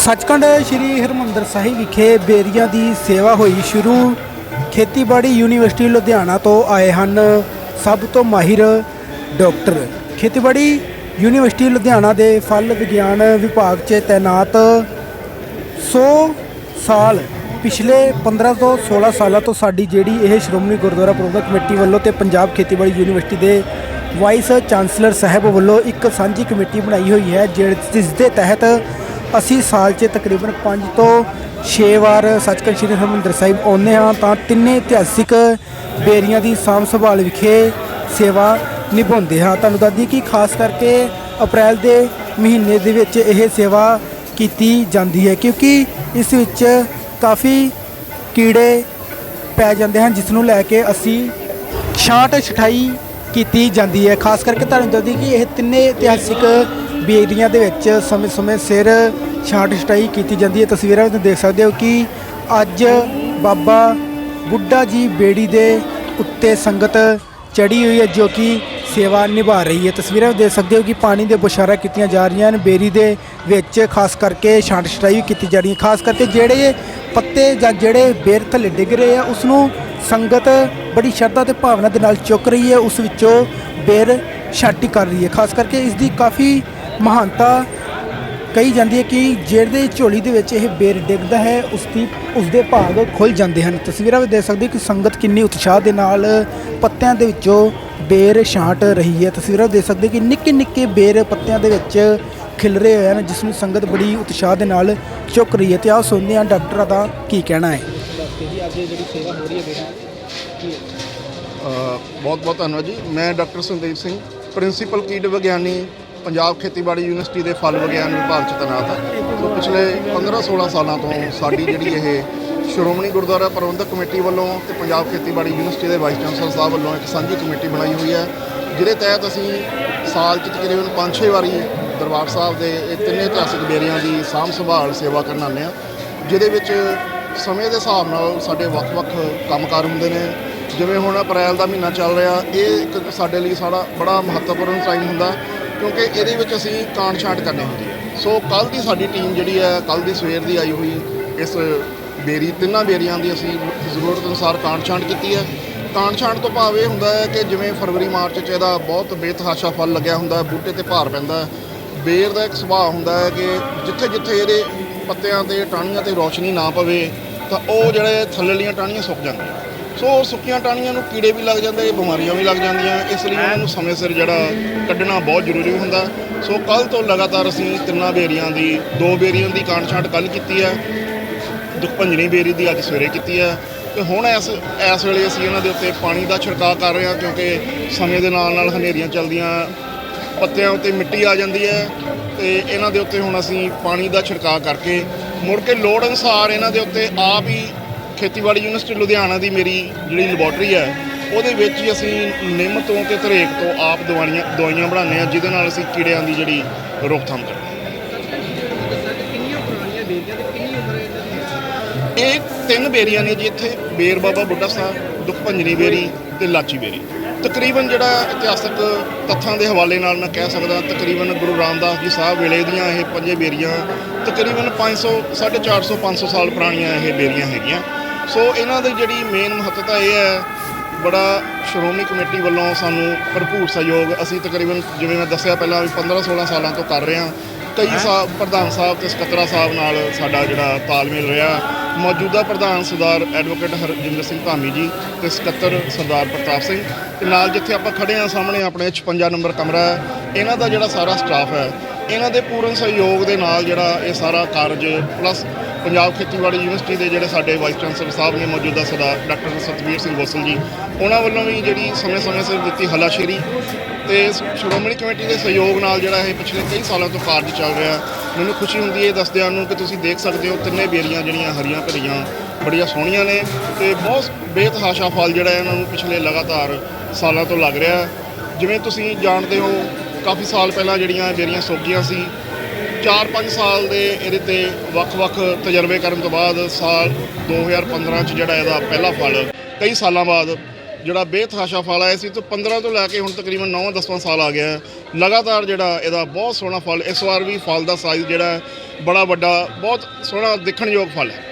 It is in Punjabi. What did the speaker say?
ਸੱਚਖੰਡ ਸ੍ਰੀ ਹਰਮੰਦਰ ਸਾਹਿਬ ਵਿਖੇ ਬੇਰੀਆਂ ਦੀ ਸੇਵਾ ਹੋਈ ਸ਼ੁਰੂ। ਖੇਤੀਬਾੜੀ ਯੂਨੀਵਰਸਿਟੀ ਲੁਧਿਆਣਾ ਤੋਂ ਆਏ ਹਨ ਸਭ ਤੋਂ ਮਾਹਿਰ ਡਾਕਟਰ। ਖੇਤੀਬਾੜੀ ਯੂਨੀਵਰਸਿਟੀ ਲੁਧਿਆਣਾ ਦੇ ਫਲ ਵਿਗਿਆਨ ਵਿਭਾਗ 'ਚ ਤੈਨਾਤ 100 ਸਾਲ ਪਿਛਲੇ 15 ਤੋਂ 16 ਸਾਲਾਂ ਤੋਂ ਸਾਡੀ ਜਿਹੜੀ ਇਹ ਸ਼੍ਰੋਮਣੀ ਗੁਰਦੁਆਰਾ ਪ੍ਰਬੰਧਕ ਕਮੇਟੀ ਵੱਲੋਂ ਤੇ ਪੰਜਾਬ ਖੇਤੀਬਾੜੀ ਯੂਨੀਵਰਸਿਟੀ ਦੇ ਵਾਈਸ ਚਾਂਸਲਰ ਸਾਹਿਬ ਵੱਲੋਂ ਇੱਕ ਸਾਂਝੀ ਕਮੇਟੀ ਬਣਾਈ ਹੋਈ ਹੈ ਜਿਸ ਜਿਸ ਦੇ ਤਹਿਤ ਅਸੀਂ ਸਾਲ 'ਚ ਤਕਰੀਬਨ 5 ਤੋਂ 6 ਵਾਰ ਸੱਚਖੰਡ ਸ੍ਰੀ ਹਰਿਮੰਦਰ ਸਾਹਿਬ ਆਉਂਦੇ ਹਾਂ, ਤਾਂ ਤਿੰਨੇ ਇਤਿਹਾਸਿਕ ਬੇਰੀਆਂ ਦੀ ਸਾਂਭ ਸੰਭਾਲ ਵਿਖੇ ਸੇਵਾ ਨਿਭਾਉਂਦੇ ਹਾਂ। ਤੁਹਾਨੂੰ ਦੱਸਦੀ ਕਿ ਖਾਸ ਕਰਕੇ ਅਪ੍ਰੈਲ ਦੇ ਮਹੀਨੇ ਦੇ ਵਿੱਚ ਇਹ ਸੇਵਾ ਕੀਤੀ ਜਾਂਦੀ ਹੈ, ਕਿਉਂਕਿ ਇਸ ਵਿੱਚ ਕਾਫੀ ਕੀੜੇ ਪੈ ਜਾਂਦੇ ਹਨ, ਜਿਸ ਨੂੰ ਲੈ ਕੇ ਅਸੀਂ ਛਾਂਟ ਛਟਾਈ ਕੀਤੀ ਜਾਂਦੀ ਹੈ। ਖਾਸ ਕਰਕੇ ਤੁਹਾਨੂੰ ਦੱਸਦੀ ਕਿ ਇਹ ਤਿੰਨੇ ਇਤਿਹਾਸਿਕ ਬੇਰੀਆਂ ਦੇ ਵਿੱਚ ਸਮੇਂ-ਸਮੇਂ ਸਿਰ ਛਾਂਟ ਛਟਾਈ ਕੀਤੀ ਜਾਂਦੀ ਹੈ। ਤਸਵੀਰਾਂ ਵਿੱਚ ਦੇਖ ਸਕਦੇ ਹੋ ਕਿ ਅੱਜ ਬਾਬਾ ਬੁੱਢਾ ਜੀ ਬੇੜੀ ਦੇ ਉੱਤੇ ਸੰਗਤ ਚੜੀ ਹੋਈ ਹੈ, ਜੋ ਕਿ ਸੇਵਾ ਨਿਭਾ ਰਹੀ ਹੈ। ਤਸਵੀਰਾਂ ਵਿੱਚ ਦੇਖ ਸਕਦੇ ਹੋ ਕਿ ਪਾਣੀ ਦੇ ਬੁਸ਼ਾਰਾ ਕੀਤੀਆਂ ਜਾ ਰਹੀਆਂ ਹਨ। ਬੇਰੀ ਦੇ ਵਿੱਚ ਖਾਸ ਕਰਕੇ ਛਾਂਟ ਛਟਾਈ ਵੀ ਕੀਤੀ ਜਾ ਰਹੀ ਹੈ। ਖਾਸ ਕਰਕੇ ਜਿਹੜੇ ਪੱਤੇ ਜਾਂ ਜਿਹੜੇ ਬੇਰ ਥੱਲੇ ਡਿੱਗ ਰਹੇ ਆ, ਉਸ ਨੂੰ ਸੰਗਤ ਬੜੀ ਸ਼ਰਧਾ ਤੇ ਭਾਵਨਾ ਦੇ ਨਾਲ ਚੁੱਕ ਰਹੀ ਹੈ। ਉਸ ਵਿੱਚੋਂ ਬੇਰ ਛਾਂਟੀ ਕਰ ਰਹੀ ਹੈ। ਖਾਸ ਕਰਕੇ ਇਸ ਦੀ ਕਾਫੀ ਮਹਾਨਤਾ ਕਹੀ ਜਾਂਦੀ ਹੈ ਕਿ ਜਿਹੜੇ ਝੋਲੀ ਦੇ ਵਿੱਚ ਇਹ ਬੇਰ ਡਿੱਗਦਾ ਹੈ, ਉਸ ਦੀ ਉਸ ਦੇ ਭਾਗ ਖੁੱਲ ਜਾਂਦੇ ਹਨ। ਤਸਵੀਰਾਂ ਵਿੱਚ ਦੇਖ ਸਕਦੇ ਹੋ ਕਿ ਸੰਗਤ ਕਿੰਨੀ ਉਤਸ਼ਾਹ ਦੇ ਨਾਲ ਪੱਤਿਆਂ ਦੇ ਵਿੱਚੋਂ ਬੇਰ ਛਾਂਟ ਰਹੀ ਹੈ। ਤਸਵੀਰਾਂ ਵਿੱਚ ਦੇਖ ਸਕਦੇ ਹੋ ਕਿ ਨਿੱਕੇ ਨਿੱਕੇ ਬੇਰ ਪੱਤਿਆਂ ਦੇ ਵਿੱਚ ਖਿਲਰੇ ਹੋਏ ਹਨ, ਜਿਸ ਨੂੰ ਸੰਗਤ ਬੜੀ ਉਤਸ਼ਾਹ ਦੇ ਨਾਲ ਚੁੱਕ ਰਹੀ ਹੈ। ਤੇ ਆਹ ਸੁਣਦੇ ਹਾਂ ਡਾਕਟਰਾਂ ਦਾ ਕੀ ਕਹਿਣਾ ਹੈ। ਬਹੁਤ ਬਹੁਤ ਧੰਨਵਾਦ ਜੀ। ਮੈਂ ਡਾਕਟਰ ਸੰਦੀਪ ਸਿੰਘ, ਪ੍ਰਿੰਸੀਪਲ ਕੀਟ ਵਿਗਿਆਨੀ ਪੰਜਾਬ ਖੇਤੀਬਾੜੀ ਯੂਨੀਵਰਸਿਟੀ ਦੇ ਫਲ ਵਿਗਿਆਨ ਵਿਭਾਗ ਚ ਤੈਨਾਤ ਹਾਂ ਸੋ ਪਿਛਲੇ 15-16 ਸਾਲਾਂ ਤੋਂ ਸਾਡੀ ਜਿਹੜੀ ਇਹ ਸ਼੍ਰੋਮਣੀ ਗੁਰਦੁਆਰਾ ਪ੍ਰਬੰਧਕ ਕਮੇਟੀ ਵੱਲੋਂ ਤੇ ਪੰਜਾਬ ਖੇਤੀਬਾੜੀ ਯੂਨੀਵਰਸਿਟੀ ਦੇ ਵਾਈਸ ਚਾਂਸਲਰ ਸਾਹਿਬ ਵੱਲੋਂ ਇੱਕ ਸਾਂਝੀ ਕਮੇਟੀ ਬਣਾਈ ਹੋਈ ਹੈ, ਜਿਹਦੇ ਤਹਿਤ ਅਸੀਂ ਸਾਲ ਚ ਤਕਰੀਬਨ 5-6 ਵਾਰੀ ਦਰਬਾਰ ਸਾਹਿਬ ਦੇ ਇਹ ਤਿੰਨੇ ਇਤਿਹਾਸਿਕ ਬੇਰੀਆਂ ਦੀ ਸਾਂਭ ਸੰਭਾਲ ਸੇਵਾ ਕਰਨ ਆਉਂਦੇ ਹਾਂ, ਜਿਹਦੇ ਵਿੱਚ ਸਮੇਂ ਦੇ ਹਿਸਾਬ ਨਾਲ ਸਾਡੇ ਵੱਖ-ਵੱਖ ਕੰਮਕਾਰ ਹੁੰਦੇ ਨੇ। ਜਿਵੇਂ ਹੁਣ ਅਪ੍ਰੈਲ ਦਾ ਮਹੀਨਾ ਚੱਲ ਰਿਹਾ, ਇਹ ਇੱਕ ਸਾਡੇ ਲਈ ਸਾਡਾ ਬੜਾ ਮਹੱਤਵਪੂਰਨ ਟਾਈਮ ਹੁੰਦਾ। ਕਿਉਂਕਿ ਇਹਦੇ ਵਿੱਚ ਅਸੀਂ ਕਾਂਡ ਛਾਂਟ ਕਰਨੀ ਹੁੰਦੀ ਹੈ। ਸੋ ਕੱਲ ਦੀ ਸਾਡੀ ਟੀਮ ਜਿਹੜੀ ਹੈ ਕੱਲ ਦੀ ਸਵੇਰ ਦੀ ਆਈ ਹੋਈ ਇਸ ਬੇਰੀ, ਤਿੰਨਾਂ ਬੇਰੀਆਂ ਦੀ ਅਸੀਂ ਜ਼ਰੂਰਤ ਅਨੁਸਾਰ ਕਾਂਡ ਛਾਂਟ ਕੀਤੀ ਹੈ। ਕਾਂਡ ਛਾਂਟ ਤੋਂ ਭਾਵ ਇਹ ਹੁੰਦਾ ਹੈ ਕਿ ਜਿਵੇਂ ਫਰਵਰੀ, ਮਾਰਚ 'ਚ ਇਹਦਾ ਬਹੁਤ ਬੇਤਹਾਸ਼ਾ ਫਲ ਲੱਗਿਆ ਹੁੰਦਾ ਬੂਟੇ ਤੇ ਭਾਰ ਪੈਂਦਾ ਬੇਰ ਦਾ ਇੱਕ ਸੁਭਾਅ ਹੁੰਦਾ ਹੈ ਕਿ ਜਿੱਥੇ ਜਿੱਥੇ ਇਹਦੇ ਪੱਤਿਆਂ ਤੇ, ਟਾਹਣੀਆਂ ਤੇ ਰੋਸ਼ਨੀ ਨਾ ਪਵੇ, ਤਾਂ ਉਹ ਜਿਹੜੇ ਥੱਲੇ ਥੱਲੇਲੀਆਂ ਟਾਹਣੀਆਂ ਸੁੱਕ ਜਾਂਦੀਆਂ। ਸੋ ਸੁੱਕੀਆਂ ਟਾਹਣੀਆਂ ਨੂੰ ਕੀੜੇ ਵੀ ਲੱਗ ਜਾਂਦੇ ਬਿਮਾਰੀਆਂ ਵੀ ਲੱਗ ਜਾਂਦੀਆਂ। ਇਸ ਲਈ ਉਹਨਾਂ ਨੂੰ ਸਮੇਂ ਸਿਰ ਜਿਹੜਾ ਕੱਢਣਾ ਬਹੁਤ ਜ਼ਰੂਰੀ ਹੁੰਦਾ। ਸੋ ਕੱਲ ਤੋਂ ਲਗਾਤਾਰ ਅਸੀਂ ਤਿੰਨਾਂ ਬੇਰੀਆਂ ਦੀ, ਦੋ ਬੇਰੀਆਂ ਦੀ ਕਾਂਡ ਛਾਂਟ ਕੱਲ ਕੀਤੀ ਹੈ। ਦੁਖਭੰਜਣੀ ਬੇਰੀ ਦੀ ਅੱਜ ਸਵੇਰੇ ਕੀਤੀ ਹੈ। ਤੇ ਹੁਣ ਇਸ ਇਸ ਵੇਲੇ ਅਸੀਂ ਇਹਨਾਂ ਦੇ ਉੱਤੇ ਪਾਣੀ ਦਾ ਛਿੜਕਾਅ ਕਰ ਰਹੇ ਹਾਂ ਕਿਉਂਕਿ ਸਮੇਂ ਦੇ ਨਾਲ ਨਾਲ ਹਨੇਰੀਆਂ ਚੱਲਦੀਆਂ, ਪੱਤਿਆਂ ਉੱਤੇ ਮਿੱਟੀ ਆ ਜਾਂਦੀ ਹੈ। ਤੇ ਇਹਨਾਂ ਦੇ ਉੱਤੇ ਹੁਣ ਅਸੀਂ ਪਾਣੀ ਦਾ ਛਿੜਕਾਅ ਕਰਕੇ ਮੁੜ ਕੇ ਲੋੜ ਅਨੁਸਾਰ ਇਹਨਾਂ ਦੇ ਉੱਤੇ ਆਪ ਹੀ ਖੇਤੀਬਾੜੀ ਯੂਨੀਵਰਸਿਟੀ ਲੁਧਿਆਣਾ ਦੀ ਮੇਰੀ ਜਿਹੜੀ ਲੈਬੋਰਟਰੀ ਹੈ, ਉਹਦੇ ਵਿੱਚ ਹੀ ਅਸੀਂ ਨਿੰਮ ਤੋਂ ਤੇ ਧਰੇਕ ਤੋਂ ਆਪ ਦਵਾਈਆਂ ਦਵਾਈਆਂ ਬਣਾਉਂਦੇ ਹਾਂ, ਜਿਹਦੇ ਨਾਲ ਅਸੀਂ ਕੀੜਿਆਂ ਦੀ ਜਿਹੜੀ ਰੋਕਥਾਮ ਕਰਦੇ ਹਾਂ। ਇਹ ਤਿੰਨ ਬੇਰੀਆਂ ਨੇ ਜੀ ਇੱਥੇ, ਬੇਰ ਬਾਬਾ ਬੁੱਢਾ ਸਾਹਿਬ, ਦੁਖਭੰਜਨੀ ਬੇਰੀ ਤੇ ਲਾਚੀ ਬੇਰੀ। ਤਕਰੀਬਨ ਜਿਹੜਾ ਇਤਿਹਾਸਕ ਤੱਥਾਂ ਦੇ ਹਵਾਲੇ ਨਾਲ ਮੈਂ ਕਹਿ ਸਕਦਾ, ਤਕਰੀਬਨ ਗੁਰੂ ਰਾਮਦਾਸ ਜੀ ਸਾਹਿਬ ਵੇਲੇ ਦੀਆਂ ਇਹ ਪੰਜੇ ਬੇਰੀਆਂ, ਤਕਰੀਬਨ 500 450 500 ਸਾਲ ਪੁਰਾਣੀਆਂ ਇਹ ਬੇਰੀਆਂ ਹੈਗੀਆਂ। ਸੋ ਇਹਨਾਂ ਦੀ ਜਿਹੜੀ ਮੇਨ ਮਹੱਤਤਾ ਇਹ ਹੈ ਬੜਾ ਸ਼੍ਰੋਮਣੀ ਕਮੇਟੀ ਵੱਲੋਂ ਸਾਨੂੰ ਭਰਪੂਰ ਸਹਿਯੋਗ ਅਸੀਂ ਤਕਰੀਬਨ ਜਿਵੇਂ ਮੈਂ ਦੱਸਿਆ ਪਹਿਲਾਂ ਵੀ 15 16 ਸਾਲਾਂ ਤੋਂ ਕਰ ਰਹੇ ਹਾਂ ਕਈ ਸਾਹਿਬ ਪ੍ਰਧਾਨ ਸਾਹਿਬ ਤੇ ਸਕੱਤਰਾ ਸਾਹਿਬ ਨਾਲ ਸਾਡਾ ਜਿਹੜਾ ਤਾਲਮੇਲ ਰਿਹਾ। ਮੌਜੂਦਾ ਪ੍ਰਧਾਨ ਸਰਦਾਰ ਐਡਵੋਕੇਟ ਹਰਜਿੰਦਰ ਸਿੰਘ ਧਾਮੀ ਜੀ ਤੇ ਸਕੱਤਰ ਸਰਦਾਰ ਪ੍ਰਤਾਪ ਸਿੰਘ ਤੇ ਨਾਲ ਜਿੱਥੇ ਆਪਾਂ ਖੜੇ ਆ ਸਾਹਮਣੇ ਆਪਣੇ 56 ਨੰਬਰ ਕਮਰਾ ਹੈ ਇਹਨਾਂ ਦਾ ਜਿਹੜਾ ਸਾਰਾ ਸਟਾਫ ਹੈ ਇਹਨਾਂ ਦੇ ਪੂਰਨ ਸਹਿਯੋਗ ਦੇ ਨਾਲ ਜਿਹੜਾ ਇਹ ਸਾਰਾ ਕਾਰਜ ਪਲੱਸ ਪੰਜਾਬ ਖੇਤੀਬਾੜੀ ਯੂਨੀਵਰਸਿਟੀ ਦੇ ਜਿਹੜੇ ਸਾਡੇ ਵਾਈਸ ਚਾਂਸਲਰ ਸਾਹਿਬ ਨੇ ਮੌਜੂਦਾ ਸਰਦਾਰ ਡਾਕਟਰ ਸਤਵੀਰ ਸਿੰਘ ਗੋਸਲ ਜੀ, ਉਹਨਾਂ ਵੱਲੋਂ ਵੀ ਜਿਹੜੀ ਸਮੇਂ-ਸਮੇਂ ਸਿਰ ਦਿੱਤੀ ਹਲਾਸ਼ੇਰੀ ਤੇ ਸ਼੍ਰੋਮਣੀ ਕਮੇਟੀ ਦੇ ਸਹਿਯੋਗ ਨਾਲ ਜਿਹੜਾ ਇਹ ਪਿਛਲੇ ਕਈ ਸਾਲਾਂ ਤੋਂ ਕਾਰਜ ਚੱਲ ਰਿਹਾ। ਮੈਨੂੰ ਖੁਸ਼ੀ ਹੁੰਦੀ ਹੈ ਦੱਸਦਿਆਂ ਨੂੰ ਕਿ ਤੁਸੀਂ ਦੇਖ ਸਕਦੇ ਹੋ ਤਿੰਨੇ ਬੇਰੀਆਂ ਜਿਹੜੀਆਂ ਹਰੀਆਂ ਭਰੀਆਂ ਬੜੀਆਂ ਸੋਹਣੀਆਂ ਨੇ ਤੇ ਬਹੁਤ ਬੇਤਹਾਸ਼ਾ ਫਲ ਜਿਹੜਾ ਇਹਨਾਂ ਨੂੰ ਪਿਛਲੇ ਲਗਾਤਾਰ ਸਾਲਾਂ ਤੋਂ ਲੱਗ ਰਿਹਾ। ਜਿਵੇਂ ਤੁਸੀਂ ਜਾਣਦੇ ਹੋ, ਕਾਫੀ ਸਾਲ ਪਹਿਲਾਂ ਜਿਹੜੀਆਂ ਬੇਰੀਆਂ ਸੁੱਕ ਸੀ 4-5 ਸਾਲ ਦੇ ਇਹਦੇ ਤੇ ਵੱਖ-ਵੱਖ ਤਜਰਬੇ ਕਰਨ ਤੋਂ ਬਾਅਦ ਸਾਲ 2015 ਚ ਜਿਹੜਾ ਇਹਦਾ ਪਹਿਲਾ ਫਲ, ਕਈ ਸਾਲਾਂ ਬਾਅਦ ਜਿਹੜਾ ਬੇਤਹਾਸ਼ਾ ਫਲ ਆਇਆ ਸੀ ਤੋਂ 15 ਤੋਂ ਲੈ ਕੇ ਹੁਣ ਤਕਰੀਬਨ 9-10ਵਾਂ ਸਾਲ ਆ ਗਿਆ। ਲਗਾਤਾਰ ਜਿਹੜਾ ਇਹਦਾ ਬਹੁਤ ਸੋਹਣਾ ਫਲ, ਇਸ ਵਾਰ ਵੀ ਫਲ ਦਾ ਸਾਈਜ਼ ਜਿਹੜਾ ਬੜਾ ਵੱਡਾ, ਬਹੁਤ ਸੋਹਣਾ ਦੇਖਣਯੋਗ ਫਲ ਹੈ।